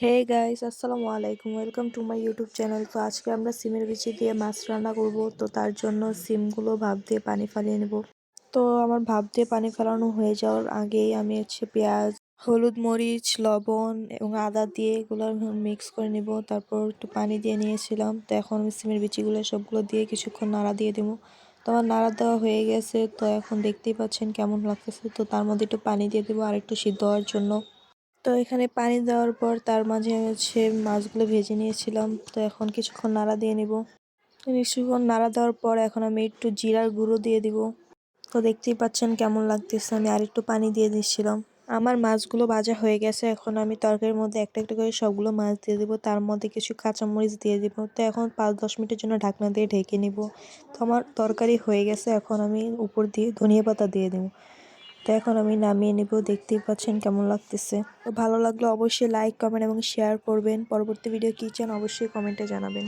হে guys আসসালামু আলাইকুম welcome to my YouTube channel তো আজকে আমরা সিমের বিচি দিয়ে মাছ রান্না করব। তো তার জন্য সিমগুলো ভাপ দিয়ে পানি ফালিয়ে নেব। তো আমার ভাপ দিয়ে পানি ফেলানো হয়ে যাওয়ার আগেই আমি হচ্ছে পেঁয়াজ, হলুদ মরিচ, লবণ এবং আদা দিয়ে এগুলো মিক্স করে নিব। তারপর একটু পানি দিয়ে নিয়েছিলাম। তো এখন আমি সিমের বিচিগুলো সবগুলো দিয়ে কিছুক্ষণ নাড়া দিয়ে দেবো। তো আমার নাড়া দেওয়া হয়ে গেছে। তো এখন দেখতেই পাচ্ছেন কেমন লাগতেছে। তো তার মধ্যে একটু পানি দিয়ে দেবো আর একটু সিদ্ধ হওয়ার জন্য। তো এখানে পানি দেওয়ার পর তার মাঝে হচ্ছে মাছগুলো ভেজে নিয়েছিলাম। তো এখন কিছুক্ষণ নাড়া দিয়ে নিব। কিছুক্ষণ নাড়া দেওয়ার পর এখন আমি একটু জিরার গুঁড়ো দিয়ে দিব। তো দেখতেই পাচ্ছেন কেমন লাগতেছে। আমি আর একটু পানি দিয়ে দিচ্ছিলাম আমার মাছগুলো ভাজা হয়ে গেছে। এখন আমি তরকারির মধ্যে একটা একটা করে সবগুলো মাছ দিয়ে দেবো। তার মধ্যে কিছু কাঁচামরিচ দিয়ে দিব। তো এখন পাঁচ দশ মিনিটের জন্য ঢাকনা দিয়ে ঢেকে নিব। তো আমার তরকারি হয়ে গেছে। এখন আমি উপর দিয়ে ধনিয়া পাতা দিয়ে দেবো। তো এখন আমি নামিয়ে নেব, দেখতেই পাচ্ছেন কেমন লাগতেছে। তো ভালো লাগলে অবশ্যই লাইক কমেন্ট এবং শেয়ার করবেন। পরবর্তী ভিডিও কী চান অবশ্যই কমেন্টে জানাবেন।